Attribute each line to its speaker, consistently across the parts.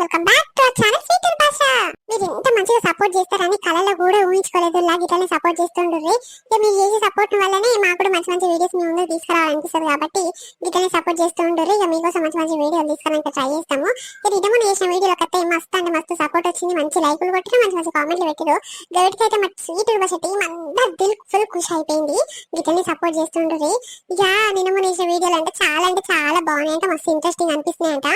Speaker 1: Welcome back to our channel feature భాష మీరు ఇంత మంచిగా సపోర్ట్ చేస్తారని కళలో కూడా ఊహించుకోలేదు. ఇలా గిట్లనే సపోర్ట్ చేస్తుండ్రి ఇక మీరు చేసే సపోర్ట్ వల్లనే మాకు కూడా మంచి మంచి వీడియోస్ మీ ముందు తీసుకురావాలనిపిస్తుంది కాబట్టి గిట్లనే సపోర్ట్ చేస్తుండ్రి ఇక మీకోసం మంచి మంచి వీడియోలు తీసుకురానికి ట్రై చేస్తాము. ఇక ఇదమో చేసిన వీడియోలో కట్టే మస్తు అంటే మస్తు సపోర్ట్ వచ్చింది. మంచి లైకులు కొట్టిన మంచి మంచి కామెంట్లు పెట్టారు గడికి అయితే మా స్వీట్ భాష టీం అంతా దిల్ ఫుల్ ఖుషి అయిపోయింది. గిట్లనే సపోర్ట్ చేస్తుండ్రి ఇక నిన్న చేసిన వీడియోలు అంటే చాలా అంటే చాలా బాగున్నాయి అంటే మస్తు ఇంట్రెస్టింగ్ అనిపిస్తున్నాయి అంట.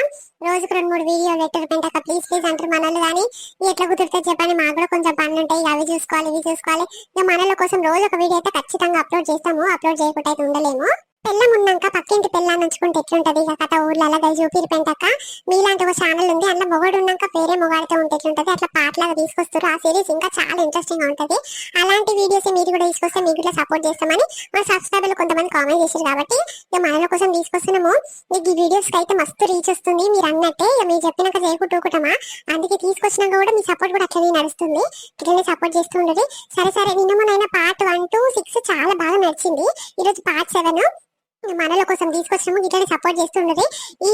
Speaker 1: రోజుకు రెండు మూడు వీడియోలు పెట్టారు పెంటక ప్లీజ్ ప్లీజ్ అంటారు మనల్ని కానీ ఎట్లా కుదిరితే చెప్పండి. మాకు కూడా కొంచెం పనులు ఉంటాయి అవి చూసుకోవాలి ఇవి చూసుకోవాలి. ఇక మనల కోసం రోజు ఒక వీడియో అయితే ఖచ్చితంగా అప్లోడ్ చేస్తాము. అప్లోడ్ చేయకుండా అయితే ఉండలేము. పెళ్ళం ఉన్నాక పక్కింటి పెళ్ళాన్ని ఉంచుకుంటే ఎట్లుంటది? ఇక కథ ఊర్లలో గది చూపిరి మీలాంటి ఒక ఛానల్ ఉంది. మొగడు ఉన్నాక వేరే మొగాడితో ఉంటే ఎట్లుంటది అట్లా పాటలాగా తీసుకొస్తారు ఆ సిరీస్ ఇంకా చాలా ఇంట్రెస్టింగ్గా ఉంటది. అలాంటి వీడియోస్ మీరు కూడా తీసుకొస్తే మీకు కూడా సపోర్ట్ చేస్తామని మా సబ్స్క్రైబర్లు కొంతమంది కామెంట్ చేశారు కాబట్టి ఇక మనల కోసం తీసుకొస్తున్నాము. మీకు ఈ వీడియోస్కి అయితే మస్తు రీచ్ వస్తుంది. మీరు అన్నట్టే ఇక మీరు చెప్పినాక చేయకుంటుకుంటామా అందుకే తీసుకొచ్చినాక కూడా మీ సపోర్ట్ కూడా అట్లనే నడుస్తుంది. ఇట్లనే సపోర్ట్ చేస్తూ ఉండదు సరే సరే. నిన్నమనైనా పార్ట్ వన్ టూ సిక్స్ చాలా బాగా నడిచింది. ఈరోజు పార్ట్ సెవెన్ మనల కోసం తీసుకొచ్చినాము ఇట్లనే సపోర్ట్ చేస్తుండదు ఈ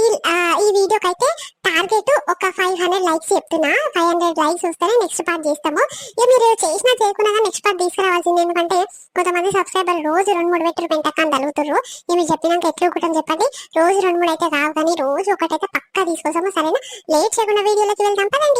Speaker 1: ఈ వీడియోకి అయితే టార్గెట్ ఒక ఫైవ్ హండ్రెడ్ లైక్స్ చెప్తున్నా. ఫైవ్ హండ్రెడ్ లైక్స్ వస్తేనే నెక్స్ట్ పార్ట్ చేస్తాము. ఇక మీరు చేసినా చేయకుండా నెక్స్ట్ పార్ట్ తీసుకురావాల్సింది ఎందుకంటే కొంతమంది సబ్స్క్రైబర్ రోజు రెండు మూడు పెట్టరు పెంటక్క అని అడుగుతారు ఇక మీరు చెప్పినాక ఎట్లా ఒకటని చెప్పండి? రోజు రెండు మూడు అయితే కావు కానీ రోజు ఒకటైతే పక్కా తీసుకొస్తాము సరేనా? లేట్ చేయకుండా వీడియోలోకి వెళ్దాం పదండి.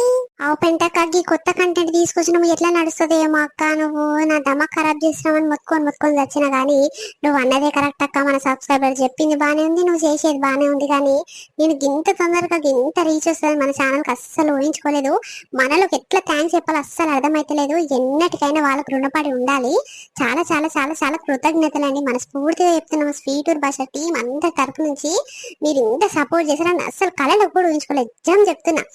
Speaker 1: పెంటక్క ఈ కొత్త కంటెంట్ తీసుకొచ్చినాము ఎట్లా నడుస్తుంది ఏమో అక్క? నువ్వు నా దమ ఖరాబ్ చేసినావని మొత్తుకొని మొత్తుకొని వచ్చినా కానీ నువ్వు అన్నదే కరెక్ట్ అక్క. మన సబ్స్క్రైబర్ చెప్పింది బానే ఉంది నువ్వు చేసేది బానే ఉంది కానీ నేను గింత తొందరగా గింత రీచ్ వస్తుంది మన ఛానల్కి అస్సలు ఊహించుకోలేదు. మనలోకి ఎట్లా థ్యాంక్స్ చెప్పాలో అస్సలు అర్థమైతలేదు. ఎన్నటికైనా వాళ్ళకు రుణపడి ఉండాలి. చాలా చాలా చాలా చాలా కృతజ్ఞతలు అండి మనస్ఫూర్తిగా చెప్తున్నాము స్వీట్ భాష టీం అందరి తరపు నుంచి మీరు ఇంత సపోర్ట్ చేశారని అస్సలు కళలో కూడా ఊహించుకోలేదు. ఎగ్జామ్ చెప్తున్నా.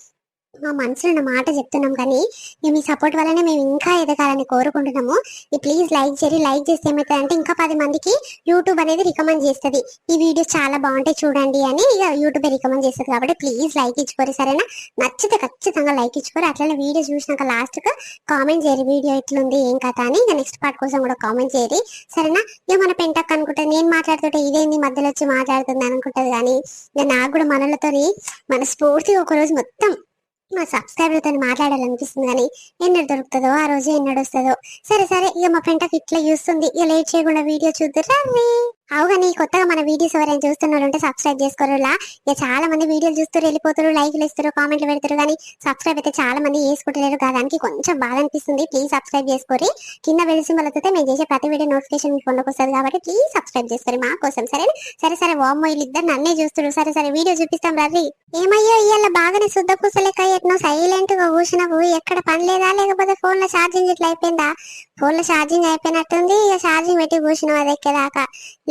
Speaker 1: మా మనసులో ఉన్న మాట చెప్తున్నాం కానీ మేము మీ సపోర్ట్ వల్లనే మేము ఇంకా ఎదగాలని కోరుకుంటున్నాము. ఈ ప్లీజ్ లైక్ చేయండి లైక్ చేస్తే ఏమవుతుందంటే ఇంకా పది మందికి యూట్యూబ్ అనేది రికమెండ్ చేస్తుంది. ఈ వీడియోస్ చాలా బాగుంటాయి చూడండి అని ఇక యూట్యూబ్ రికమెండ్ చేస్తుంది కాబట్టి ప్లీజ్ లైక్ ఇచ్చుకోరు సరేనా? నచ్చితే ఖచ్చితంగా లైక్ ఇచ్చుకోరు. అట్లనే వీడియో చూసినాక లాస్ట్కు కామెంట్ చేయరు వీడియో ఎట్లుంది ఏం కథ అని ఇక నెక్స్ట్ పార్ట్ కోసం కూడా కామెంట్ చేయరు సరేనా? ఇక మన పెంటక్ అనుకుంటుంది నేను మాట్లాడుతుంటే ఇదేంది మధ్యలో వచ్చి మాట్లాడుతుంది అనుకుంటది కానీ ఇక నాకు కూడా మనలతో మన స్ఫూర్తిగా ఒక రోజు మొత్తం మా సబ్స్క్రైబర్తో మాట్లాడాలనిపిస్తుంది కానీ ఎన్నడు దొరుకుతుందో ఆ రోజు ఎన్నడు వస్తుందో సరే సరే ఇక మా ఫ్రెండ్కి ఇట్లా చూస్తుంది. ఇక లేట్ చేయకుండా వీడియో చూద్దరు. అవుగా నీ కొత్తగా మన వీడియోస్ ఎవరైనా చూస్తున్నారు ఉంటే సబ్స్క్రైబ్ చేసుకోరులా ఇక చాలా మంది వీడియోలు చూస్తారు వెళ్ళిపోతారు లైక్లు ఇస్తారు కామెంట్లు పెడతారు కానీ సబ్స్క్రైబ్ అయితే చాలా మంది చేసుకుంటలేరు దానికి కొంచెం బాధ అనిపిస్తుంది. ప్లీజ్ సబ్స్క్రైబ్ చేసుకోరి. కింద వెలిసి వాళ్ళతో మేము చేసే ప్రతి వీడియో నోటిఫికేషన్ ఫోన్లోకి వస్తుంది కాబట్టి ప్లీజ్ సబ్స్క్రైబ్ చేసుకోరు మా కోసం. సరే సరే సరే వామ్మో వీళ్ళిద్దరు నన్నే చూస్తారు సరే సరే వీడియో చూపిస్తాం రవి ఏమయ్యో ఇవాళ బాగానే శుద్ధ పూసలేక ఎట్నో సైలెంట్గా కూర్చున్నావు. ఎక్కడ పని లేదా? లేకపోతే ఫోన్లో ఛార్జింగ్ ఇట్లా అయిపోయిందా? ఫోన్లో ఛార్జింగ్ అయిపోయినట్టుంది. ఇక ఛార్జింగ్ పెట్టి కూర్చున్నావు అది ఎక్కేదాకా.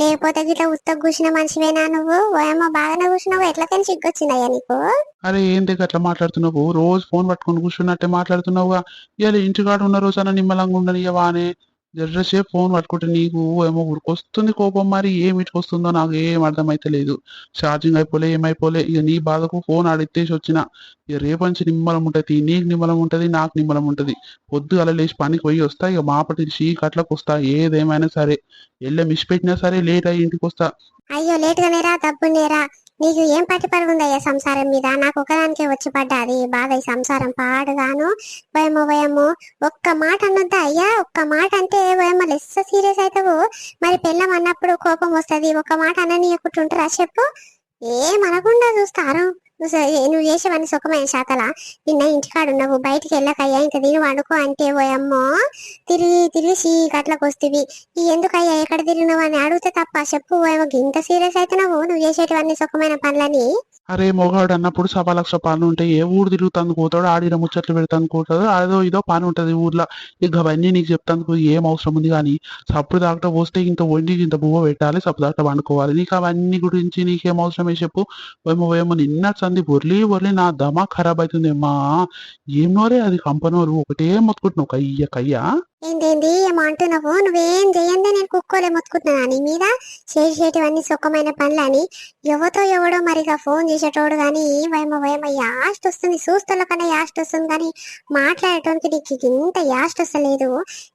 Speaker 1: లేకపోతే గిట్లా ఉత్త కూసిన మనిషివేనా నువ్వు? ఓయమ్మ బాగానే కూర్చున్నావు ఎట్లా కానీ సిగ్గొచ్చిందయ్యా నీకు?
Speaker 2: అరే ఏంటి అట్లా మాట్లాడుతున్నావు? రోజు ఫోన్ పట్టుకొని కూర్చున్నట్టే మాట్లాడుతున్నావుగా. ఇవాళ ఇంటికాడ ఉన్న రోజైనా నిమ్మలంగా ఉండనియవా అని జర్రసేపు ఫోన్ పట్టుకుంటే నీకు ఏమో ఉరికొస్తుంది కోపం మరి ఏమి వస్తుందో నాకు ఏం అర్థమైతే లేదు. ఛార్జింగ్ అయిపోలే ఏమైపోలే ఇక నీ బాధకు ఫోన్ ఆడెత్తేసి వచ్చిన ఇక రేపంచి నిమ్మలం ఉంటది నీకు నిమ్మలం ఉంటది నాకు నిమ్మలం ఉంటది. పొద్దు అలా లేచి పనికి పోయి వస్తా ఇక మాపటి చీకట్లకు వస్తా ఏదేమైనా సరే. ఎల్ల మిస్ పెట్టినా సరే లేట్ అయ్యి ఇంటికి వస్తా.
Speaker 1: అయ్యో లేట్ గానేరా తప్పునేరా నీకు ఏం పట్టుపడి ఉందయ్యా సంసారం మీద? నాకు ఒకదానికే వచ్చి పడ్డాది. బాధ ఈ సంసారం పాడుగాను. భయమో భయమో. ఒక్క మాట అనొద్దా అయ్యా? ఒక్క మాట అంటే భయమో లెస్ సీరియస్ అవుతావు మరి పెళ్ళం అన్నప్పుడు కోపం వస్తది. ఒక్క మాట అననీయకుంటుంటారా చెప్పు. ఏం అనకుండా చూస్తారు నువ్వు స- నువ్వు చేసేవన్నీ సుఖమైన శాతల నిన్న ఇంటికాడ ఉన్నావు బయటికి వెళ్ళకయ్యా ఇంకా తిని వండుకో అంటే పోయమ్మో. తిరిగి తిరిగి చీకట్లకు వస్తుంది ఈ ఎందుకయ్యా ఎక్కడ తిరిగినావు అని అడిగితే తప్ప చెప్పు పోయేమో ఇంత సీరియస్ అయితే నువ్వు చేసేటివన్నీ సుఖమైన పనులని.
Speaker 2: అరే మొగాడు అన్నప్పుడు సభా లక్ష పనులు ఉంటాయి. ఏ ఊరు తిరుగుతాను పోతాడు ఆడిన ముచ్చట్లు పెడతాను కూతాడు అదో ఇదో పని ఉంటది ఊర్లో. ఇక అవన్నీ నీకు చెప్తాను ఏం అవసరం ఉంది కానీ సప్పుడు దాకా పోస్తే ఇంత వండి ఇంత బువ్వ పెట్టాలి సప్పుడు దాకా వండుకోవాలి. నీకు అవన్నీ గురించి నీకేం అవసరమే చెప్పు. ఏమో ఏమో నిన్న అంది బొర్లి బొర్లి నా దమా ఖరాబ్ అవుతుంది అమ్మా. ఏం నోరే అది కంపనోరు ఒకటే మొత్తుకుంటున్నావు కయ్య కయ్యా.
Speaker 1: ఏంటేంది అంటున్నావు? నువ్వేం చేయందే నేను కుక్కోలే మొత్తుకుంటున్నా నీ మీద? చేసేటివన్నీ సుఖమైన పనులని. ఎవతో ఎవడో మరిగా ఫోన్ చేసేటోడు కానీ వయమ వయమ యాస్ట్ వస్తుంది. చూస్తున్న కన్నా యాస్ట్ వస్తుంది కానీ మాట్లాడేటోనికి నీకు ఇంత యాస్ట్ వస్తలేదు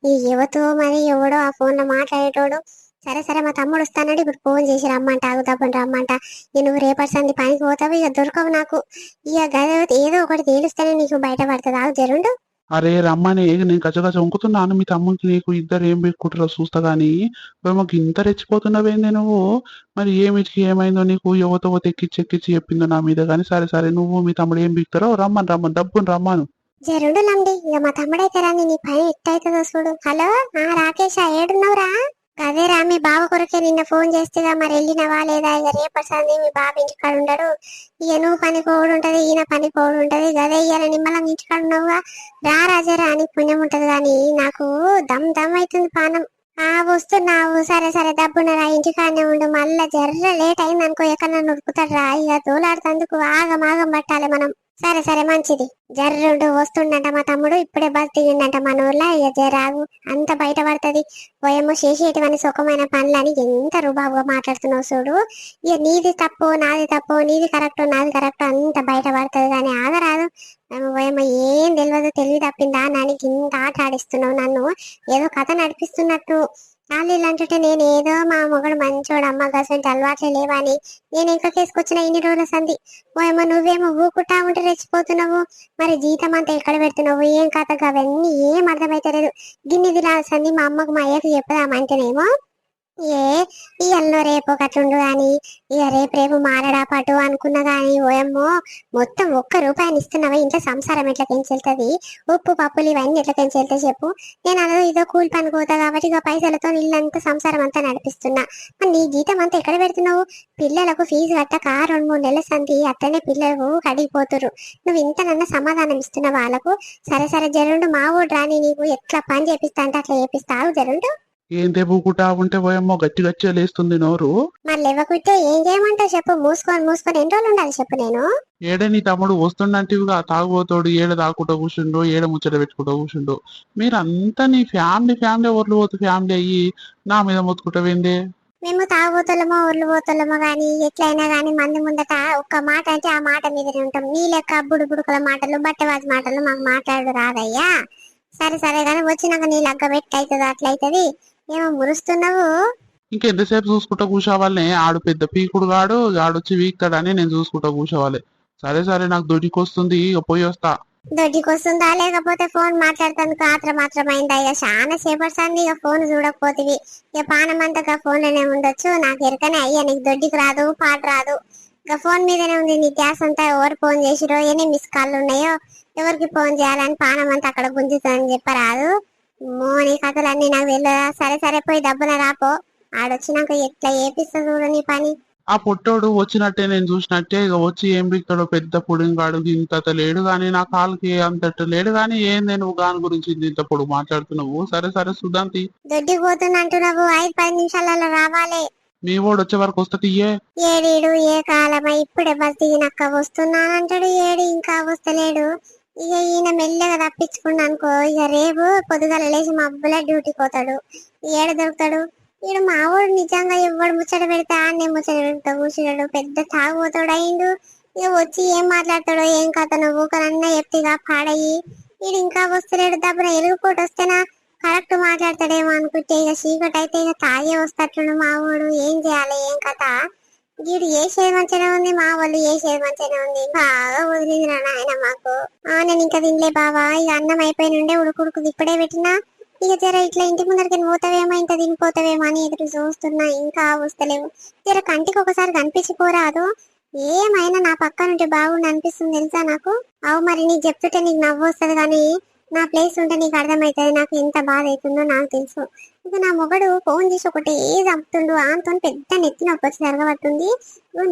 Speaker 1: ఈ ఎవతో మరి ఎవడో ఆ ఫోన్లో మాట్లాడేటోడు సరే సరే మా తమ్ముడు వస్తానని ఇప్పుడు ఫోన్ చేసి రమ్మంట ఆగుతాపని రమ్మంట. నువ్వు రేపటి సంది పనికి పోతావు ఇక దొరకవు నాకు. ఇక గదే ఏదో ఒకటి తేలుస్తేనే నీకు బయట పడుతుంది ఆగు జరుండు.
Speaker 2: అరే రమ్మని నేను గజగజ వంకుతున్నాను మీ తమ్మునికి నీకు ఇద్దరు ఏం పెట్టుకుంటారో చూస్తా గానీ మాకు ఇంత రెచ్చిపోతున్నావేంది నువ్వు? మరి ఏమిటికి ఏమైందో నీకు యువత ఎక్కిచ్చి ఎక్కిచ్చి చెప్పిందో నా మీద కానీ సరే సరే నువ్వు మీ తమ్ముడు ఏం బిక్తారో రమ్మని రమ్మని డబ్బుని రమ్మను.
Speaker 1: జరుండు లండి ఇక మా తమ్ముడైతే రాని నీ పని ఎట్టయితుందో చూడు. హలో? ఆ రాకేష్ ఏడున్నావురా? అదే రా మీ బావ కొరకే నిన్న ఫోన్ చేస్తేగా మరి వెళ్ళినవా లేదా? ఇక రేపటి సంది మీ బాబు ఇంటికాడ ఉండడు. ఇక నువ్వు పని కోడు ఉంటది ఈయన పని కోడు ఉంటది. గదే ఇయ్యాల నిమ్మలం ఇంటికాడ ఉన్నావుగా. రా రాజారా అని పుణ్యం ఉంటది కానీ నాకు దమ్ దమ్ అవుతుంది పానం. ఆ వస్తున్నావు సరే సరే డబ్బున్నరా ఇంటికాడనే ఉండు. మళ్ళా జర్ర లేట్ అయింది అనుకో ఎక్కడ నుడుకుతాడు రా ఇక తోలాడుతందుకు ఆగం ఆగం పట్టాలి మనం. సరే సరే మంచిది. జర్రుండు వస్తుండంట మా తమ్ముడు ఇప్పుడే బస్ దిగిండంట మన ఊర్లో ఇక జరాగు అంత బయట పడుతుంది. పోయేమో చేసేటివన్నీ సుఖమైన పనులని ఎంత రుబాబుగా మాట్లాడుతున్నావు చూడు. ఇక నీది తప్పు నాది తప్పు నీది కరెక్ట్ నాది కరెక్ట్ అంత బయట పడుతుంది కానీ ఆగరాదు. మేము పోయేమో ఏం తెలియదు తెలివి తప్పిందా నాని ఇంత ఆట ఆడిస్తున్నావు నన్ను. ఏదో కథ నడిపిస్తున్నట్టు. వాళ్ళు అంటుంటే నేను ఏదో మా మొగడు మంచోడు అమ్మ గసంటి అలవాట్లే లేవని నేను ఇంకా కేసుకొచ్చిన ఇన్ని రోజుల సంధి. ఓయమ్మ నువ్వేమో ఊకుటా ఉంటే రెచ్చిపోతున్నావు. మరి జీతం అంతా ఎక్కడ పెడుతున్నావు? ఏం కథ అవన్నీ ఏం అర్థమైతలేదు. గిన్నెది సంధి మా అమ్మకు మా అయ్యకు చెప్పదామంటేనేమో ఏ ఇయల్లో రేపు ఒకట్లుండు గాని ఇక రేపు రేపు మారడా పటు అనుకున్నా గాని ఓయమ్మో మొత్తం ఒక్క రూపాయిని ఇస్తున్నావా? ఇంట్లో సంసారం ఎట్లా పెంచెళ్తుంది ఉప్పు పప్పులు ఇవన్నీ ఎట్లా పెంచెళ్తే చెప్పు. నేను అదో ఇదో కూలి పని పోతా కాబట్టి ఇక పైసలతో ఇల్లంతా సంసారం అంతా నడిపిస్తున్నా. మరి నీ జీతం అంతా ఎక్కడ పెడుతున్నావు? పిల్లలకు ఫీజు కట్టక రెండు మూడు నెలల సంధి అట్లనే పిల్లలు కడిగిపోతురు నువ్వు ఇంతనన్నా సమాధానం ఇస్తున్న వాళ్ళకు? సరే సరే జరుండు మా ఊడు రాని నీకు ఎట్లా పని చేపిస్తా అంటే అట్లా చేపిస్తావు జరుండు?
Speaker 2: ఏం తెప్పుకుంటా ఉంటే పోయేమో గట్టి గట్టి లేస్తుంది నోరు?
Speaker 1: మరి లేవకుంటే ఏం చేయమంటావు చెప్పు? మూసుకొని మూసుకొని ఎన్ని రోజులు ఉండాలి చెప్పు నేను?
Speaker 2: ఏడే నీ తమ్ముడు వస్తుండంటివిగా తాగుబోతాడు ఏడ తాగుకుంటూ కూర్చుండు ఏడ ముచ్చట పెట్టుకుంటూ కూర్చుండు. మీరంతా నీ ఫ్యామిలీ ఫ్యామిలీ ఒర్లు పోతు ఫ్యామిలీ అయ్యి నా మీద మొత్తుకుంటావేందే?
Speaker 1: మేము తాగుబోతులమో ఊర్లు పోతులమో గాని ఎట్లయినా గాని మంది ముందట ఒక్క మాట అంటే ఆ మాట మీదనే ఉంటాం. నీ లెక్క బుడు బుడుకుల మాటలు బట్టవాజి మాటలు మాకు మాట్లాడు రాదయ్యా. సరే సరే గాని వచ్చినాక నీ లగ్గ పెట్టి అవుతుంది అట్లయితది? ఏమో మురుస్తున్నావు?
Speaker 2: ఇంకెంతసేపు చూసుకుంటా కూర్చోవాలనే ఆడు పెద్ద పీకుడు గాడు ఆడొచ్చి వీక్తాడని నేను చూసుకుంటా కూర్చోవాలి. సరే సరే నాకు దొడ్డికి వస్తుంది పోయి వస్తా.
Speaker 1: దొడ్డికి వస్తుందా లేకపోతే ఫోన్ మాట్లాడుతాను ఆత్ర మాత్రమైందా? ఇక చాలా సేపడుతుంది ఇక ఫోన్ చూడకపోతివి. ఇక పానం అంతా ఫోన్లోనే ఉండొచ్చు. నాకు ఎరకనే అయ్యా నీకు దొడ్డికి రాదు పాట రాదు. ఇక ఫోన్ మీదనే ఉంది నీ గ్యాస్ అంతా. ఎవరు ఫోన్ చేసిరో ఎన్ని మిస్ కాళ్ళు ఉన్నాయో ఎవరికి ఫోన్ చేయాలని పానం అంతా అక్కడ గుంజుతుందని చెప్పరాదు. మోని కథలన్నీ నాకు తెలియదా సరే సరే పోయి డబ్బున రాపో. ఆడొచ్చినాక ఎట్లా ఏపిస్తా చూడు నీ పని?
Speaker 2: ఆ పొట్టోడు వచ్చినట్టే నేను చూసినట్టే ఇక వచ్చి ఏం బిక్తాడో పెద్ద పుడింగాడు ఇంత లేడు గాని నా కాలుకి అంతట లేడు గాని ఏంది నువ్వు గాని గురించి ఇంత పొడుగు మాట్లాడుతున్నావు? సరే సరే సుధాంతి
Speaker 1: దొడ్డికి పోతున్నా అంటున్నావు ఐదు పది నిమిషాలలో రావాలి.
Speaker 2: మీ వాడు వచ్చే వరకు వస్తుంది ఏ
Speaker 1: ఏడీడు ఏ కాలమా? ఇప్పుడే బస్ దిగినక్క వస్తున్నానంటాడు ఏడు ఇంకా వస్తలేడు. ఇక ఈయన మెల్లగా తప్పించుకున్నా అనుకో ఇక రేపు పొద్దుగల లేచి మా అబ్బులా డ్యూటీకి పోతాడు. ఏడ దొరుకుతాడు. ఈడు మావాడు నిజంగా ఎవడు ముచ్చట పెడితే ఆడనే ముచ్చట పెడతా కూర్చున్నాడు పెద్ద తాగుపోతాడు అయిండు. ఇక వచ్చి ఏం మాట్లాడతాడో ఏం కథ నువ్వు కన్నా చెప్తిగా పాడయి ఈడు ఇంకా వస్తలేడు దబ్బున ఎలుగుపోటు వస్తేనా? కరెక్ట్ మాట్లాడతాడేమో అనుకుంటే ఇక చీకటి అయితే ఇక తాగే వస్తట్లుండు మావాడు ఏం చేయాలి? ఏం కథ? వీడు ఏ షేర్ మంచిగా ఉంది మా వాళ్ళు ఏ షేర్ మంచిగా ఉంది. బాగా వదిలింది రా నాయన మాకు. ఆ నేను ఇంకా తినలే బావా. ఇక అన్నం అయిపోయి నుండే ఉడుకుడుకు ఇప్పుడే పెట్టినా. ఇక జర ఇట్లా ఇంటి ముందరికి పోతావేమో ఇంత తినిపోతావేమో అని ఎదురు చూస్తున్నా. ఇంకా వస్తలేవు జర కంటికి ఒకసారి కనిపించిపోరాదు ఏమైనా నా పక్క నుండి బాగుండి అనిపిస్తుంది తెలుసా నాకు? అవు మరి నీకు చెప్తుంటే నీకు నవ్వు వస్తుంది కానీ నా ప్లేస్ ఉంటే నీకు అర్థమవుతుంది నాకు ఎంత బాధ అవుతుందో నాకు తెలుసు. ఇక నా మొగడు ఫోన్ చేసి ఒకటి ఏ చంపుతుండు ఆంతో పెద్ద నెత్తి నొప్పి వచ్చి జరగబడుతుంది.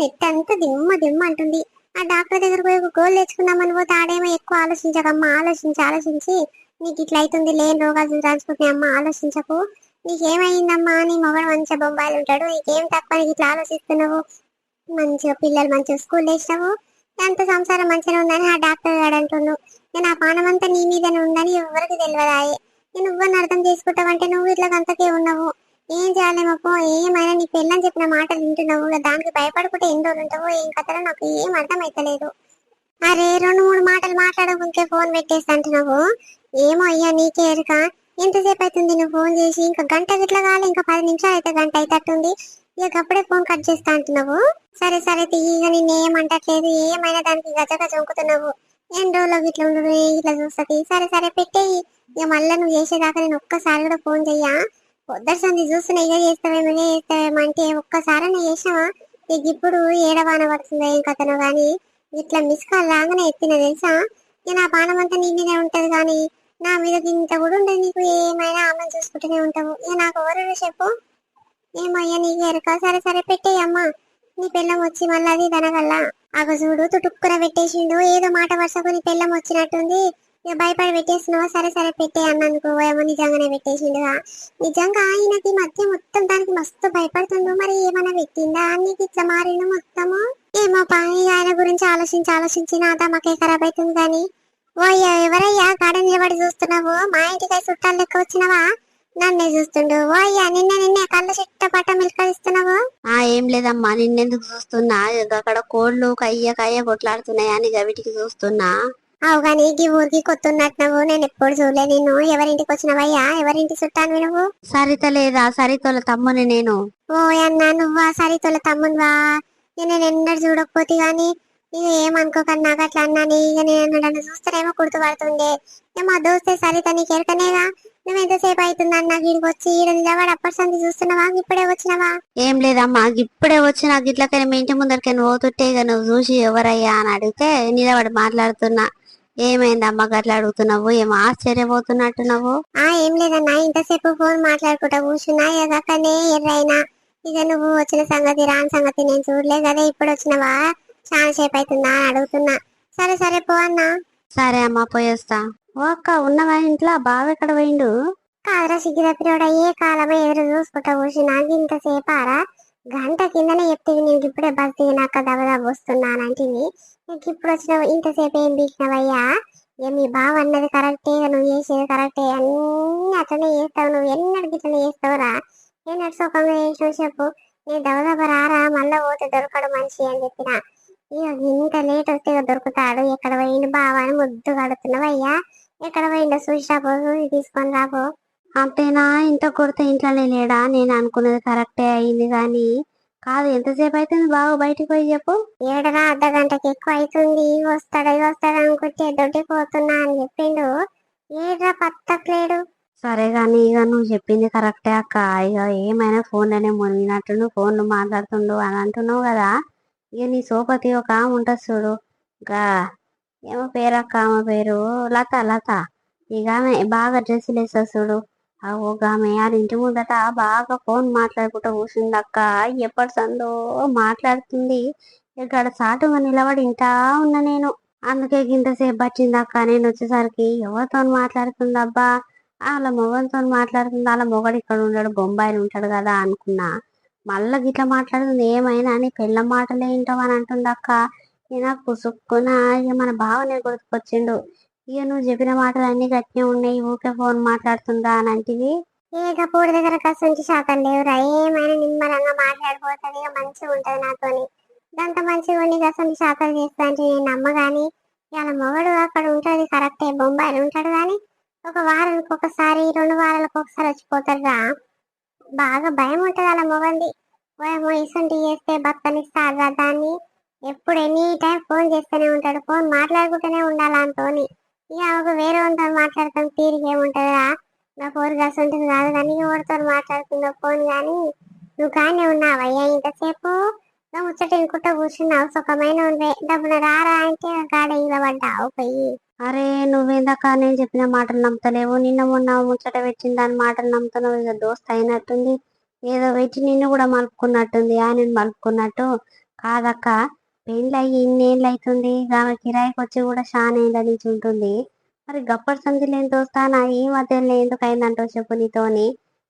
Speaker 1: నెత్తి అంతా దిమ్మ దిమ్మ అంటుంది. ఆ డాక్టర్ దగ్గర పోయి ఒక గోల్ తెచ్చుకుందామని పోతే ఆడేమో ఎక్కువ ఆలోచించకమ్మా ఆలోచించి ఆలోచించి. నీకు ఇట్లా అవుతుంది లేని రోగాలు రాసుకుంటున్నాయి అమ్మ ఆలోచించకు. నీకేమైందమ్మా నీ మొగడు మంచిగా బొంబాయిలు ఉంటాడు నీకేం తక్కువ నీకు ఇట్లా ఆలోచిస్తున్నావు? మంచిగా పిల్లలు మంచిగా స్కూల్ వేసినావు ఎంత సంసారం మంచిగా ఉందని ఆ డాక్టర్ గారు అంటుండు. నేను ఆ పానం అంతా నీ మీదనే ఉందని ఎవరికి తెలియదాయి నేను నువ్వని అర్థం చేసుకుంటావంటే నువ్వు ఇట్లా అంతకే ఉన్నావు. ఏం చేయాలేమో ఏమైనా నీ పెళ్ళని చెప్పిన మాటలు వింటున్నావు. దానికి భయపడుకుంటే ఎన్ని రోజులు ఉంటావో ఏం కథలో నాకు ఏం అర్థం అవుతలేదు అరే రెండు మూడు మాటలు మాట్లాడకుంటే ఫోన్ పెట్టేసి అంటున్నావు ఏమో అయ్యా నీకే ఎరుక. ఎంతసేపు అవుతుంది నువ్వు ఫోన్ చేసి? ఇంకా గంట గిట్ల కాలే? ఇంకా పది నిమిషాలు అయితే గంట అయితట్టుంది. ఇక అప్పుడే ఫోన్ కట్ చేస్తా అంటున్నావు. సరే సరే తీయగా నేను ఏమంటట్లేదు ఏమైనా దానికి గజగా గజ వంకుతున్నావు. ఎన్ని రోజులు గిట్ల ఇట్లా చూస్తుంది. సరే సరే పెట్టేయి ఇక మళ్ళీ నువ్వు చేసేదాకా నేను ఒక్కసారి కూడా ఫోన్ చెయ్యా. పొద్దుట సంది చూస్తున్నా ఇదే చేస్తావేమో ఇదే చేస్తావేమో అంటే ఒక్కసారి నేను చేసావా ఇక ఇప్పుడు ఏడవాన పడుతుందో ఏం కథనో కానీ ఇట్లా మిస్ కాల్ రాగానే ఎత్తిన తెలుసా? ఇక నా పానం అంతా నీ మీదే ఉంటుంది కానీ నా మీద ఇంత కూడా ఉండదు నీకు. ఏమైనా ఆమెను చూసుకుంటూనే ఉంటావు. ఇక నాకు ఎవరు చెప్పు. ఏమయ్యా నీకు ఎరక. సరే సరే పెట్టేయమ్మా నీ పెళ్ళం వచ్చి మళ్ళీ అది దనగల్లా అగ చూడు తుటుక్కున పెట్టేసిండు. ఏదో మాట వరుసకొని పెళ్ళం వచ్చినట్టుంది. ఇక భయపడి పెట్టేసినావా సరే సరే పెట్టే అన్నందుకు ఏమో నిజంగానే పెట్టేసిండుగా నిజంగా ఆయనకి మధ్య మొత్తం దానికి మస్తు భయపడుతుండు. మరి ఏమైనా పెట్టిందా? నీకు ఇట్లా మారిండు మొత్తము? ఏమో పని ఆయన గురించి ఆలోచించి ఆలోచించి నా తమకే ఖరాబ్ అవుతుంది కానీ. ఓ ఎవరయ్యా? గార్డెన్ నిలబడి చూస్తున్నావు. మా ఇంటికి చుట్టాలు లెక్క వచ్చినవా? నన్నే చూస్తుండు. ఓ అయ్యా నిన్న నిన్నే కళ్ళ చిట్ట పట్ట మిల్కరిస్తున్నావు?
Speaker 3: ఆ ఏం లేదమ్మా నిన్నెందుకు చూస్తున్నా? అక్కడ కోళ్ళు కయ్య కయ్య కొట్లాడుతున్నాయి అని వీటికి చూస్తున్నా.
Speaker 1: అవు కానీ ఈ ఊరికి కొత్తున్నట్టున్నావు నేను ఎప్పుడు చూడలే నిన్ను. ఎవరింటికి వచ్చినవయ్యా? ఎవరింటి చుట్టాను నువ్వు?
Speaker 3: సరిత లేదా? సరితోల తమ్ముని నేను.
Speaker 1: ఓ అన్నా నువ్వా? సరితోల తమ్మునివా? నేను ఎన్నడూ చూడకపోతే గాని ఇక ఏమనుకోకన్నా నాకు అట్లా అన్నాని ఇక నేను నన్ను చూస్తానేమో గుర్తుపడుతుండే. ఇక మా దోస్తే సరిత నీకు ఎరకనేగా నువ్వు ఎంతసేపు అవుతుంది అన్న? వీడికి వచ్చి ఈడ నిలబడి అప్పటి సంది చూస్తున్నావా? ఇప్పుడే వచ్చినావా?
Speaker 3: ఏం లేదమ్మా ఇప్పుడే వచ్చి నాకు ఇట్లకైనా మీ ఇంటి ముందరికి నువ్వు పోతుంటే ఇక నువ్వు చూసి ఎవరయ్యా అని అడిగితే నిలబడి మాట్లాడుతున్నా. ఏమైందమ్మా గట్లా అడుగుతున్నావు? ఏం ఆశ్చర్యపోతున్నట్టున్నావు?
Speaker 1: ఆ ఏం లేదన్నా. ఇంతసేపు ఫోన్ మాట్లాడుకుంటా కూర్చున్నా. అక్కడనే ఎర్రైనా. ఇక నువ్వు వచ్చిన సంగతి రాని సంగతి నేను చూడలేదు అదే ఇప్పుడు వచ్చినవా? చాలా సేపు అవుతుందా అని అడుగుతున్నా. సరే సరే పో అన్నా.
Speaker 3: సరే అమ్మా పోయేస్తా ఓ అక్క ఉన్నవా ఇంట్లో బావ ఎక్కడ పోయిండు?
Speaker 1: కాదరా సిగ్గిదప్పినోడ ఏ కాలమే ఎదురు చూసుకుంటా కూర్చున్నా ఇంతసేపు ఆరా గంట కిందనే చెప్తే నేను ఇప్పుడే బస్ దిగినాక దబదబ వస్తున్నానంటివి నీకు ఇప్పుడు వచ్చినావు ఇంతసేపు ఏం బీకినవయ్యా? ఏ మీ బావ అన్నది కరెక్టే నువ్వు చేసేది కరెక్టే అన్ని అట్లనే చేస్తావు నువ్వు ఎన్నడికి ఇట్లనే చేస్తావురా? ఏ సుఖంగా చేసినావు చెప్పు నేను దబదబ రారా మళ్ళా పోతే దొరకడు మనిషి అని చెప్పినా. ఇంత లేట్ వస్తే దొరుకుతాడు ఎక్కడ పోయిండు బావ అని ముద్దు కడుతున్నావయ్యా ఎక్కడ పోయిండో? చూసి రాపో చూసి తీసుకొని రాపో.
Speaker 3: అంతేనా? ఇంత కొడితే ఇంట్లోనే లేడా? నేను అనుకున్నది కరెక్టే అయింది కానీ. కాదు ఎంతసేపు అవుతుంది బావ? బయటికి పోయి చెప్పు.
Speaker 1: ఏడరా? అర్ధ గంటకి ఎక్కువ అవుతుంది వస్తాడు వస్తాడు అనుకుంటే దొడ్డికి పోతున్నా అని చెప్పిండు. ఏడ్రా పత్తట్లేడు
Speaker 3: సరే కానీ ఇక నువ్వు చెప్పింది కరెక్టే అక్క. ఇక ఏమైనా ఫోన్లోనే మునిగినట్టు ఫోన్లు మాట్లాడుతుండు అని అంటున్నావు కదా. ఇక నీ సోపతి ఒక ఆమె ఉంటుంది చూడు. ఇంకా ఏమో పేరు అక్క ఆమె పేరు. లత లత. ఇక ఆమె బాగా డ్రెస్సులు వేస్తా చూడు. ఆ ఆమె వాళ్ళ ఇంటి ముందట బాగా ఫోన్ మాట్లాడుకుంటూ కూర్చుంది అక్క. ఎప్పటి సందో మాట్లాడుతుంది. ఇక్కడ సాటుగా నిలబడి ఇంటా ఉన్నా నేను. అందుకే ఇంతసేపు వచ్చింది అక్క నేను వచ్చేసరికి. ఎవరితో మాట్లాడుతుంది అబ్బా? వాళ్ళ మొగంతో మాట్లాడుతుంది. వాళ్ళ మొగడు ఇక్కడ ఉన్నాడు బొంబాయిలో ఉంటాడు కదా అనుకున్నా. మళ్ళా గిట్లా మాట్లాడుతుంది ఏమైనా అని పెళ్ళ మాటలు ఏంటో అని అంటుందక్క నేను కుసుక్కున ఇక మన బావనే గుర్తుకొచ్చిండు ఇక నువ్వు చెప్పిన మాటలు అన్ని గట్టిగా ఉన్నాయి ఊకే ఫోన్ మాట్లాడుతుందా అని అంటివి.
Speaker 1: ఇక పూడి దగ్గర కసంటి శాతం లేవురా ఏమైనా నిమ్మరంగా మాట్లాడిపోతుంది ఇక మంచిగా ఉంటది నాతోని. దాంతో మంచిగా ఉండి కసంటి శాతం చేస్తా అంటే నేను నమ్మగాని ఇవాళ మొగడు అక్కడ ఉంటుంది కరెక్టే బొంబాయిలో ఉంటాడు కానీ ఒక వారానికి ఒకసారి రెండు వారాలకు ఒకసారి వచ్చిపోతాడు రా బాగా భయం ఉంటది అలా మొగంది. ఓయేమో ఇసుంటి చేస్తే బతకనిస్తారా దాన్ని. ఎప్పుడు ఎనీ టైం ఫోన్ చేస్తూనే ఉంటాడు. ఫోన్ మాట్లాడుకుంటూనే ఉండాలి అంతోని. ఇక ఒక వేరే వాళ్ళతో మాట్లాడతాం తీరిక ఏముంటుందా నా ఫోన్ కలిసి ఉంటుంది కాదు కానీ ఎవరితో మాట్లాడుతుందో ఫోన్ కానీ నువ్వు కానీ ఉన్నావయ్యా ఇంతసేపు నువ్వు ముచ్చట ఇంకుంటా కూర్చున్నావు. సుఖమైన ఉండే. డబ్బున రారా అంటే గాడ ఇలా పడ్డావు పోయి.
Speaker 3: అరే నువ్వేందాక నేను చెప్పిన మాటలు నమ్ముతలేవు. నిన్న మొన్న ముచ్చట పెట్టిన దాని మాటలు నమ్ముతున్నావు ఇక దోస్త్ అయినట్టుంది. ఏదో పెట్టి నిన్ను కూడా మలుపుకున్నట్టుంది. ఆయన మలుపుకున్నట్టు కాదక్క. పెళ్ళి అయ్యి ఇన్నేళ్ళు అవుతుంది ఆమె కిరాయికి వచ్చి కూడా చాలా నుంచి ఉంటుంది. మరి గప్పటి సంధి లేని దోస్తానా ఈ మధ్యలో ఎందుకు అయిందంటో చెప్పు నీతోని.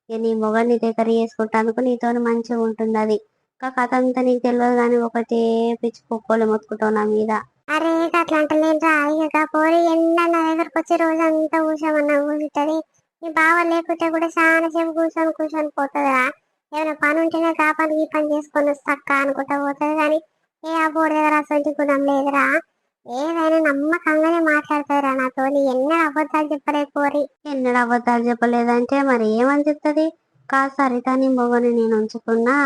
Speaker 3: ఇక నీ మొగని దగ్గర చేసుకుంటానుకు నీతోని మంచిగా ఉంటుంది అది. ఇంకా కథ అంతా నీకు తెలియదు కానీ ఒకటే పిచ్చి కుక్కలు మొత్తుకుంటావు నా మీద.
Speaker 1: అరే అట్లా అంటలేంట్రా ఇక పోరి ఎండ నా దగ్గరకు వచ్చి రోజు అంతా కూర్చోమన్నా కూర్చుంటది నీ బావ లేకుంటే కూడా చాలా సేపు కూర్చొని కూర్చొని పోతుందిరా. ఏమైనా పని ఉంటేనే కా పని ఈ పని చేసుకొని వస్తాక్క అనుకుంటా పోతుంది కానీ ఏ ఆ బోర్డు దగ్గర అసలు గుణం లేదురా ఏదైనా నమ్మకంగానే మాట్లాడుతుందిరా నాతోని ఎన్నడూ అబద్ధాలు చెప్పలేదు పోరి.
Speaker 3: ఎన్నడు అబద్ధాలు చెప్పలేదంటే మరి ఏమని చెప్తుంది? కాదు సరిత నీ మొగని నేను ఉంచుకున్నా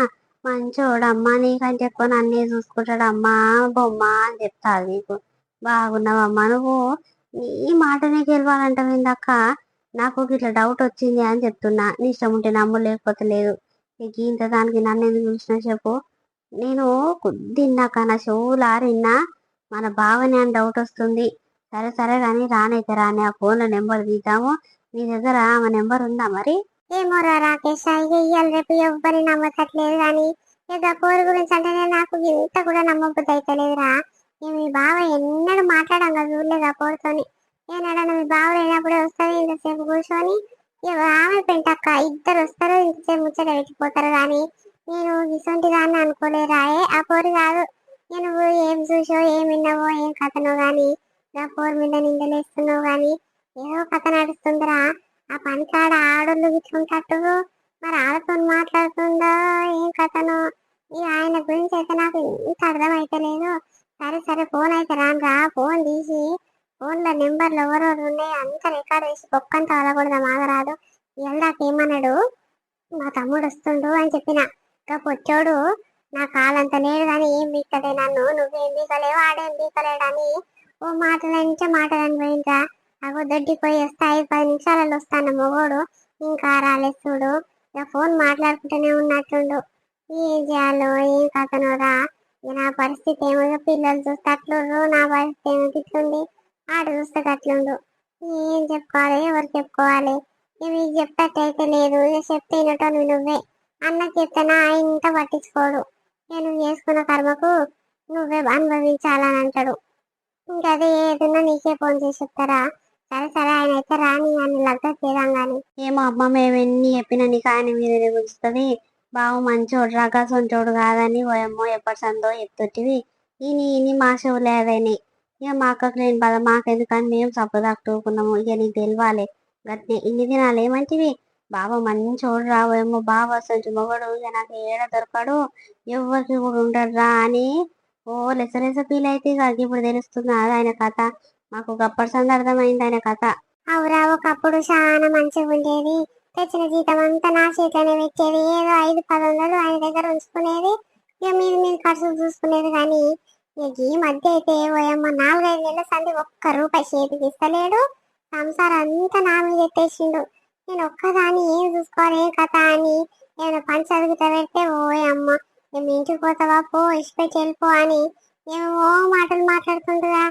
Speaker 3: మంచోడు అమ్మా నీకంటే ఎక్కువ నన్నే చూసుకుంటాడు అమ్మా బొమ్మ అని చెప్తాది నీకు. బాగున్నావమ్మా నువ్వు? నీ మాటనే గెలవాలంటావు ఇందాక నాకు ఇట్లా డౌట్ వచ్చింది అని చెప్తున్నా. నీ ఇష్టం ఉంటే నమ్ము లేకపోతే లేదు. ఇంత దానికి నన్ను ఎందుకు చూసినా చెప్పు. నేను కొద్దిన్నాక నా చెవులారిన్నా మన బావని అని డౌట్ వస్తుంది. సరే సరే కానీ రానైతే రాని ఆ ఫోన్లో నెంబర్ తీద్దాము. నీ దగ్గర ఆమె నెంబర్ ఉందా మరి?
Speaker 1: ఏమోరా రాకేష్ ఇక ఇయ్యాల రేపు ఎవ్వరి నమ్మకట్లేదు కానీ ఏదో పోరు గురించి అంటేనే నాకు ఇంత కూడా నమ్మబుద్ధి అయితలేదురా నేను మీ బావ ఎన్నడూ మాట్లాడాం కదా చూడలేదు ఆ పోరుతోని. ఏనాడన్నా మీ బావ లేనప్పుడే వస్తుంది ఇంతసేపు కూర్చొని ఇక ఆమె పెంటక్క ఇద్దరు వస్తారు ఇంతసేపు ముచ్చట పెట్టిపోతారు కానీ నేను ఇసొంటి దాన్ని అనుకోలేరా ఏ ఆ పోరు కాదు. నేను ఏం చూసో ఏం విన్నావో ఏం కథనో కానీ నా పోరు మీద నిందలేస్తున్నావు కానీ ఏదో కథ నడుస్తుందిరా. ఆ పని కాడ ఆడోళ్ళు గిట్లుంటట్టు మరి ఆడతో మాట్లాడుతుందో? ఏం కథను? ఈ ఆయన గురించి అయితే నాకు ఇంత అర్థమైతలేదు. సరే సరే ఫోన్ అయితే రానురా ఫోన్ తీసి ఫోన్లో నెంబర్లు ఎవరెవరు ఉన్నాయి అంత రికార్డ్ వేసి బొక్కంత అలకూడదా మాగరాదు ఎల్దాక ఏమన్నాడు? మా తమ్ముడు వస్తుండు అని చెప్పిన. ఇంకా పొచ్చోడు నా కాలంత లేడు కానీ ఏం బీకలే నన్ను. నువ్వేం బీకలేవు ఆడేం బీకలేడని ఓ మాటలు నుంచే మాట్లాడని పోయిందా అగో దొడ్డి పోయి వస్తే ఐదు పది నిమిషాలలో వస్తాను మొగోడు. ఇంకా రాలేదు చూడు. ఇక ఫోన్ మాట్లాడుకుంటూనే ఉన్నట్టుండు ఏం చేయాలో ఏం కథను రా. నా పరిస్థితి ఏమో పిల్లలు చూస్తే అట్లుండ్రు నా పరిస్థితి ఏమో ఇట్లుంది. ఆడు చూస్తే అట్లుండు. ఏం చెప్పుకోవాలి ఎవరు చెప్పుకోవాలి? ఇవి మీకు లేదు. చెప్తే వినటోను నువ్వే. అన్న చెప్తేనా ఆయన ఇంత పట్టించుకోడు. నేను చేసుకున్న కర్మకు నువ్వే అనుభవించాలని అంటాడు. ఇంకా అదే ఏదైనా నీకే ఫోన్ చేసి చెప్తారా? సరే సరే ఆయన అయితే రాని అని లగ్గా చేద్దాం గాని.
Speaker 3: ఏమో అమ్మ మేము ఎన్ని చెప్పినా నీకు ఆయన మీద గుంచుతుంది బావు మంచోడు రగా సొంటోడు కాదని ఓయమ్మో ఎప్పటి సందో చెప్తుంటివి. ఈయన ఈయన మా చెవులు ఏదైనా ఇక మా అక్కకు లేని బాధ మాకెందుకని మేము సప్పదాక్టుకున్నాము ఇక నీకు తెలియాలి గట్నే ఇన్ని దినాలు ఏమంటివి? బావ మంచోడు రావేమో బావ అసలు మొగడు. ఇక నాకు ఏడ దొరకడు. ఎవరికి కూడా ఉండడు రా అని ఓ లెసలెస ఫీల్ అయితే ఇక ఇప్పుడు తెలుస్తుంది. ఆయన కథ. మాకు గప్పటి సంది అర్థమైంది ఆయన కథ.
Speaker 1: అవురా ఒకప్పుడు చాలా మంచిగా ఉండేది తెచ్చిన జీతం అంతా నా చేతిలోనే పెట్టేది. ఏదో ఐదు పది వందలు ఆయన దగ్గర ఉంచుకునేది. ఇక మీద మీద ఖర్చులు చూసుకునేది కానీ ఇక ఈ మధ్య అయితే ఓయమ్మ నాలుగైదు నెలల సంది ఒక్క రూపాయి చేతికి ఇస్తలేడు. సంసారం అంతా నా మీద ఎత్తేసిండు. నేను ఒక్కదాన్ని ఏం చూసుకోవాలి ఏం కథ అని ఏమైనా పని చదువుతా పెడితే ఓయమ్మ మేము ఇంటికి పోతావా? పో ఇష్టపెట్టి వెళ్ళిపో అని ఏమో మాటలు మాట్లాడుతుండగా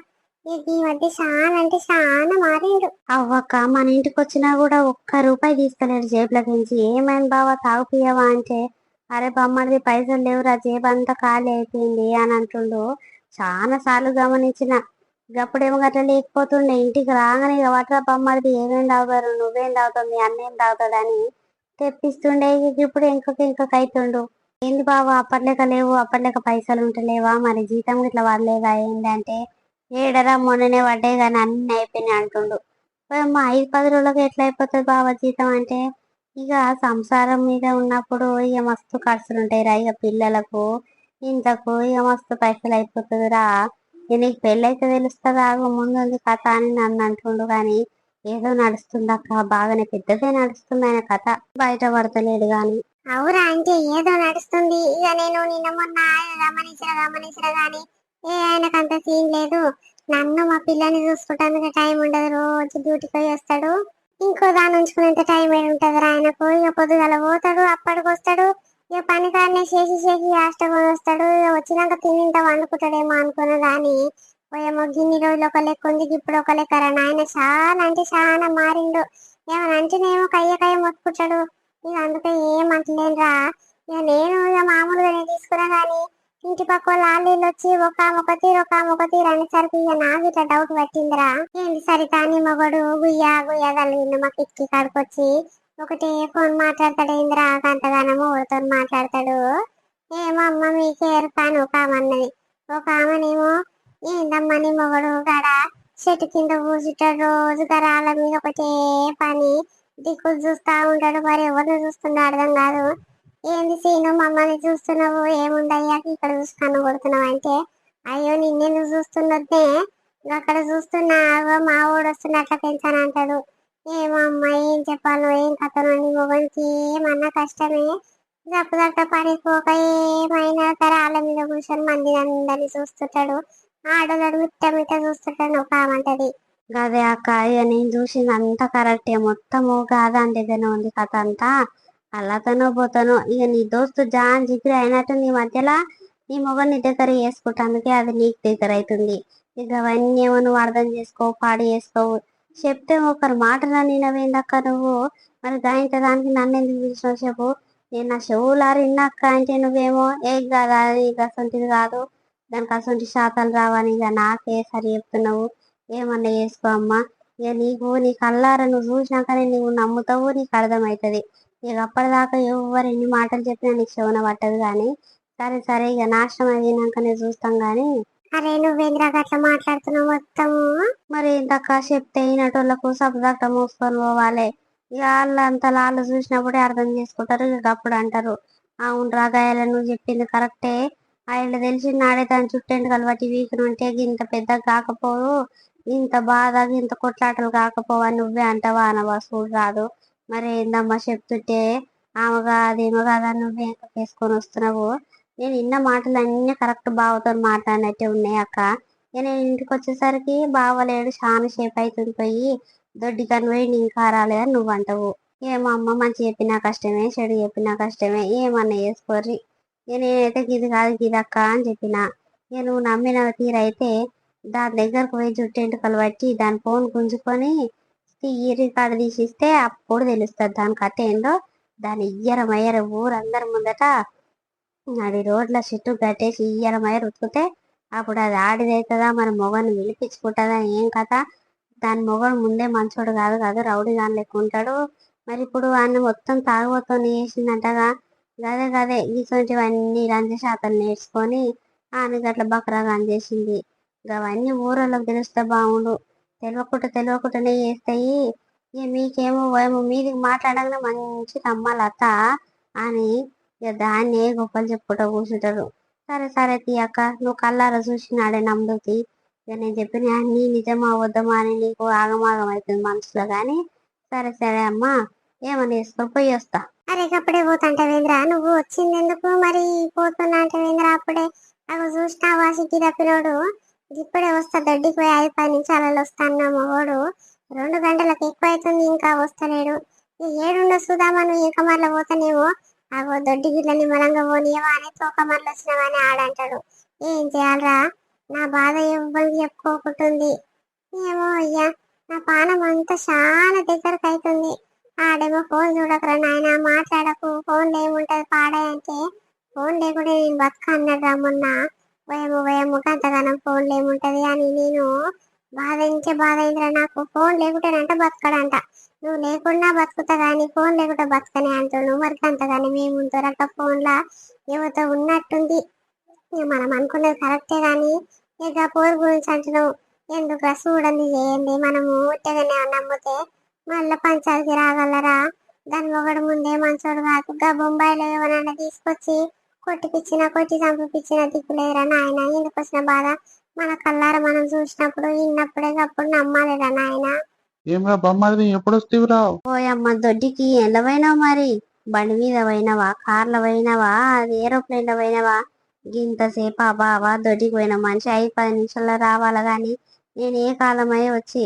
Speaker 1: ఈ మధ్య చాలా అంటే చాలా మారిండు
Speaker 3: అవ్వక్క మన ఇంటికి వచ్చినా కూడా ఒక్క రూపాయి తీస్తలేడు జేబులో నుంచి ఏమైంది బావా తాగుపియవా అంటే అరే బొమ్మడిది పైసలు లేవురా జేబు అంతా ఖాళీ అయిపోయింది అని అంటుండు. చాలా సార్లు గమనించిన. గప్పుడేమో గట్ల లేకపోతుండే ఇంటికి రాగానే ఇక వట్రా బొమ్మడిది ఏమేం తాగుతారు నువ్వేం తాగుతావు మీ అన్నేం తాగుతాడని తెప్పిస్తుండే. ఇప్పుడు ఇంకొక ఇంకొక అవుతుండు ఏంది బావా అప్పట్లేక లేవు అప్పట్లేక పైసలు ఉంటలేవా మరి జీతం ఇట్లా పడలేదా ఏంటంటే ఏడరా మొన్ననే పడ్డాయి కానీ అన్ని అయిపోయినాయి అంటుండు. మా ఐదు పది రోజులకు ఎట్లా అయిపోతుంది బావ జీతం అంటే? ఇక సంసారం మీద ఉన్నప్పుడు ఇక మస్తు ఖర్చులు ఉంటాయి రా ఇక పిల్లలకు. ఇంతకు ఇక మస్తు పైసలు అయిపోతుంది రా. నీకు పెళ్ళైతే అయితే తెలుస్తుంది ఆగు ముందు ఉంది కథ అని నన్ను అంటుండు కానీ ఏదో నడుస్తుంది అక్క. బాగానే పెద్దదే నడుస్తుంది ఆయన కథ. బయట పడతలేడు గాని
Speaker 1: అవురా అంటే ఏదో నడుస్తుంది. ఇక నేను నిన్న మొన్న గమనించిన గమనించిన కానీ ఏ ఆయనకు అంత సీన్ లేదు. నన్ను మా పిల్లల్ని చూసుకుంటానికి టైం ఉండదు. రోజు డ్యూటీకి పోయి వస్తాడు. ఇంకో దాని ఉంచుకునేంత టైం ఏడు ఉంటది ఆయనకు? ఇక పొద్దుగల పోతాడు అప్పటికి వస్తాడు. ఇక పని కాడనే చేసి చేసి హాస్టల్ వస్తాడు. ఇక వచ్చినాక తినింత వండుకుంటాడేమో అనుకున్న దాని పోయేమో గిన్ని రోజులు ఒక లెక్క ఉంది. ఇప్పుడు ఒక లెక్క రా ఆయన చాలా అంటే చాలా మారిండు. ఏమని అంటేనేమో కయ్య కయ్య మొత్తుకుంటాడు. ఇక అందుకే ఏం అంటలేనురా. ఇక నేను ఇక మామూలుగానే తీసుకున్నా కానీ ఇంటి పక్క వాళ్ళ వచ్చి ఒక ఆమె ఒక తీరు ఒక ఒక తీరు అనేసరికి ఇక నాకు ఇట్లా డౌట్ పట్టిందిరా. ఏంటి సరితా నీ మగడు గుయ్యా గుయ్యా తల్లిండు మా కిటికీ కాడుకొచ్చి ఒకటే ఫోన్ మాట్లాడతాడేందిరా అంతగానము ఊరితో మాట్లాడతాడు. ఏమో అమ్మ మీకే కాను ఒక ఆమె ఒక ఆమెనేమో ఏందమ్మా నీ మొగడు గడ? చెట్టు కింద కూర్చుంటాడు రోజు గరాల మీద ఒకటే పని. దిక్కులు చూస్తా ఉంటాడు. మరి ఎవరిని చూస్తున్నా అర్థం కాదు. ఏంది సీను మమ్మల్ని చూస్తున్నావు? ఏముందయ్యా? ఇక్కడ చూస్తాను కొడుతున్నావు అంటే? అయ్యో నిన్నెందుకు చూస్తున్నదే అక్కడ చూస్తున్నా అగో మా ఊడు వస్తున్నా అట్లా పెంచాను అంటాడు. ఏమమ్మా ఏం చెప్పాలో ఏం కథను నీ మొగనికి ఏమన్నా కష్టమే? జప్పుదట్ట పడిపోక ఏమైనా తరాల మీద కూర్చొని మంది అందరిని చూస్తుంటాడు. ఆడదాడు మిట్ట మిట్ట చూస్తుంటాడు ఒక ఆమంటది.
Speaker 3: గదే అక్క ఇక నేను చూసింది అంతా కరెక్టే. మొత్తము గాదాని దగ్గరనే ఉంది కథ అంతా? అల్లతనో పోతానో. ఇక నీ దోస్తు జాన్ జిగ్రి అయినట్టు నీ మధ్యలో నీ మొగ నీ దగ్గర వేసుకుంటానికి అది నీకు దగ్గర అవుతుంది. ఇక అవన్నీ ఏమో నువ్వు అర్థం చేసుకో పాడు చేసుకోవు చెప్తే ఒకరి మాట నినవేందక్క నువ్వు? మరి గాయంత దానికి నన్ను ఎందుకు పిలిచినావు చెప్పు? నేను నా చెవులారు విన్నాక్క అంటే నువ్వేమో ఏ కాదా ఇక అసంటిది కాదు. దానికి అసంటి శాతాలు రావని ఇక నాకే సరి చెప్తున్నావు. ఏమన్నా చేసుకో అమ్మా. ఇక నీకు నీ కళ్ళారా నువ్వు చూసినాకనే నువ్వు నమ్ముతావు నీకు అర్థమవుతుంది. ఇక అప్పటిదాకా ఎవరు ఎన్ని మాటలు చెప్పినా నీకు శవన పట్టదు కానీ సరే సరే ఇక నాశనం అయినాకనే చూస్తాం కానీ
Speaker 1: అరే నువ్వేంద్రా అట్లా మాట్లాడుతున్నావు మొత్తము?
Speaker 3: మరి ఇంతక చెప్తే అయినటోళ్ళకు సబ్జెక్ట్ మూసుకొని పోవాలి. ఇక వాళ్ళంతా వాళ్ళు చూసినప్పుడే అర్థం చేసుకుంటారు ఇక అప్పుడు అంటారు. అవును రాగాయాల నువ్వు చెప్పింది కరెక్టే. ఆయన తెలిసి నాడే దాని చుట్టెంటుకలు బట్టి వీకులు ఉంటే ఇంత పెద్దగా కాకపోవు ఇంత బాధ ఇంత కొట్లాటలు కాకపోవని నువ్వే అంటావా అనవా చూడు రాదు. మరి ఏందమ్మా చెప్తుంటే ఆమె కాదేమో కాదా నువ్వు ఇంకా వేసుకొని వస్తున్నావు? నేను ఇన్న మాటలు అన్ని కరెక్ట్ బావతో మాట్లాడినట్టే ఉన్నాయి అక్క. నేను ఇంటికి వచ్చేసరికి బావలేడు చాలా సేపు అవుతుంది పోయి దొడ్డి కనిపోయి ఇంకా రాలేదని నువ్వు అంటావు. ఏమో అమ్మ మంచి చెప్పినా కష్టమే చెడు చెప్పినా కష్టమే ఏమన్నా చేసుకోర్రి. ఇక నేనైతే గిది కాదు గిదక్క అని చెప్పిన. నేను నమ్మిన తీరైతే దాని దగ్గరకు పోయి జుట్టు ఎంటుకలు పట్టి దాని ఫోన్ గుంజుకొని ఈ రికార్డు తీసిస్తే అప్పుడు తెలుస్తుంది. దాని కథ ఏందో? దాని ఇయ్యరమయ్యర ఊరందరి ముందట అది రోడ్ల చుట్టూ కట్టేసి ఇయ్యరమయ్యర అయ్యర్ ఉతుకుతే అప్పుడు అది ఆడిదవుతుందా మన మొగను విలిపించుకుంటుందా ఏం కథ? దాని మొగడు ముందే మంచోడు కాదు కాదు రౌడీ దాని లెక్క ఉంటాడు. మరి ఇప్పుడు ఆయన మొత్తం తాగుబోతో వేసిందంటగా గదే గదే ఇటువంటివన్నీ లంచ నేర్చుకొని ఆయన గట్ల బకరాగా చేసింది. అవన్నీ ఊరోళ్ళకి తెలిస్తే బాగుండు తెలియకుండా తెలియకుండానే చేస్తాయి. ఇక మీకేమో ఏమో మీది మాట్లాడగానే మంచి నమ్మాలి అత్త అని ఇక దాన్ని గొప్పలు చెప్పుకుంటూ కూర్చుంటారు. సరే సరే తీయక్క నువ్వు కల్లారా చూసినాడే నమ్ముతుంది ఇక నేను చెప్పిన అన్ని నిజమా వద్దమా అని నీకు ఆగమాగం అవుతుంది మనసులో కానీ. సరే సరే అమ్మా ఏమని వేసుకో పోయి వస్తా.
Speaker 1: అరే అప్పుడే పోతుంటే వేంద్రా నువ్వు వచ్చింది ఎందుకు మరి? పోతున్నా అంటే వేంద్రా అప్పుడే. అవి చూసినావా సిటీ తప్పినోడు? ఇప్పుడే వస్తా దొడ్డికి పోయి ఐదు పది నిమిషాలలో వస్తాను మగోడు. రెండు గంటలకు ఎక్కువ అవుతుంది ఇంకా వస్తలేడు. ఏడుండో సుధామను సుధామా ఇంకా మరల పోతానేమో? అగో దొడ్డి గిట్ల మనంగా పోనీయమా అని తోక మరల వచ్చినావని ఆడంటాడు. ఏం చేయాలరా? నా బాధ ఎవ్వరికి చెప్పుకోకుంటుంది. ఏమో అయ్యా నా పానం అంతా చాలా దగ్గరకు అవుతుంది ఆడేమో ఫోన్ చూడకరా నాయన మాట్లాడకు. ఫోన్ ఏముంటది పాడే అంటే ఫోన్ లేకుండా నేను బతుక అన్నాడు మొన్న. వయము వయము అంతగానం ఫోన్ ఏముంటది అని నేను బాధించే బాధ నాకు? ఫోన్ లేకుంటేనంట బతకడంట. నువ్వు లేకుండా బతుకుతా కానీ ఫోన్ లేకుండా బతకనే అంటున్నావు. మరి అంతగానే మేము ఫోన్ ఫోన్లా యువత ఉన్నట్టుంది? మనం అనుకున్నది కరెక్టే కానీ ఇక పోరు గురించి అంటున్నావు. ఎందుకు చూడండి చేయండి మనము ఉట్టగానే నమ్మితే మళ్ళీ పంచాలకి రాగలరా? దాని ఒకటి ముందే మంచోడు కాదు. గా బొంబాయిలో ఏమన్నా తీసుకొచ్చి కొట్టిపిచ్చిన కొట్టి చంపిపించిన దిక్కులేదురా నాయన? ఎందుకు వచ్చిన బాధ? మన కల్లారా మనం చూసినప్పుడు విన్నప్పుడే అప్పుడు నమ్మాలిరా నాయన?
Speaker 2: ఏమ్రా బొమ్మది ఎప్పుడు వస్తేవిరా
Speaker 3: పోయమ్మ దొడ్డికి ఎలా పోయినావు మరి? బండి మీద పోయినావా? కార్లో పోయినావా? అది ఏరోప్లేన్లో పోయినావా గింతసేపు బావా దొడ్డికి పోయిన మనిషి ఐదు పది నిమిషాల్లో రావాలా గాని నేను ఏ కాలమై వచ్చి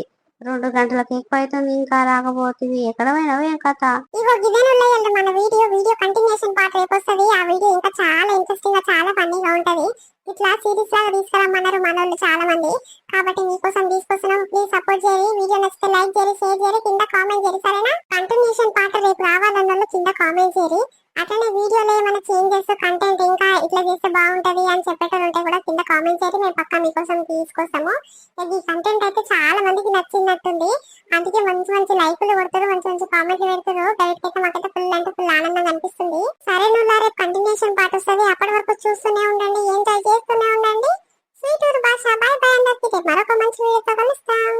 Speaker 3: రెండు గంటలకు ఎక్కువ అవుతుంది ఇంకా రాకపోతుంది. ఎక్కడ పోయినావు ఏం కథ?
Speaker 1: ఇగో గిదెన్ ఉన్నాయండి మన వీడియో. వీడియో కంటిన్యూషన్ పార్ట్ రేపు వస్తుంది. ఆ వీడియో ఇంకా చాలా ఇంట్రెస్టింగ్గా చాలా ఫన్నీగా ఉంటది. ఇట్లా సిరీస్ లాగా తీసుకురమ్మన్నారు మనోళ్ళు చాలా మంది కాబట్టి మీకోసం తీసుకొస్తున్నాం. ప్లీజ్ సపోర్ట్ చేయండి. వీడియో నచ్చితే లైక్ చేయండి షేర్ చేయండి. కింద కామెంట్ చేయండి. సరేనా? కంటిన్యూషన్ పార్ట్ రేపు రావాలన్న కింద కామెంట్ చేయండి. అట్లనే వీడియోలో ఏమైనా చేంజెస్ కంటెంట్ ఇంకా ఇట్లా చేస్తే బాగుంటది అని చెప్పేటట్టు ఉంటే కూడా కింద కామెంట్ చేసి మేము పక్కా మీకోసం తీసుకొస్తాము. ఈ కంటెంట్ అయితే చాలా మందికి నచ్చినట్టుంది. అందుకే మంచి మంచి లైకులు కొడతారు మంచి మంచి కామెంట్లు పెడతారు. డైరెక్ట్ అయితే మాకైతే ఫుల్ అంటే ఫుల్ ఆనందం అనిపిస్తుంది. సరే నువ్వు రేపు కంటిన్యూషన్ పాట వస్తుంది. అప్పటి వరకు చూస్తూనే ఉండండి ఎంజాయ్ చేస్తూనే ఉండండి. స్వీట్ ఊరు భాష బాయ్ బాయ్ అందరికీ. మరొక మంచి వీడియోతో కలుస్తాం.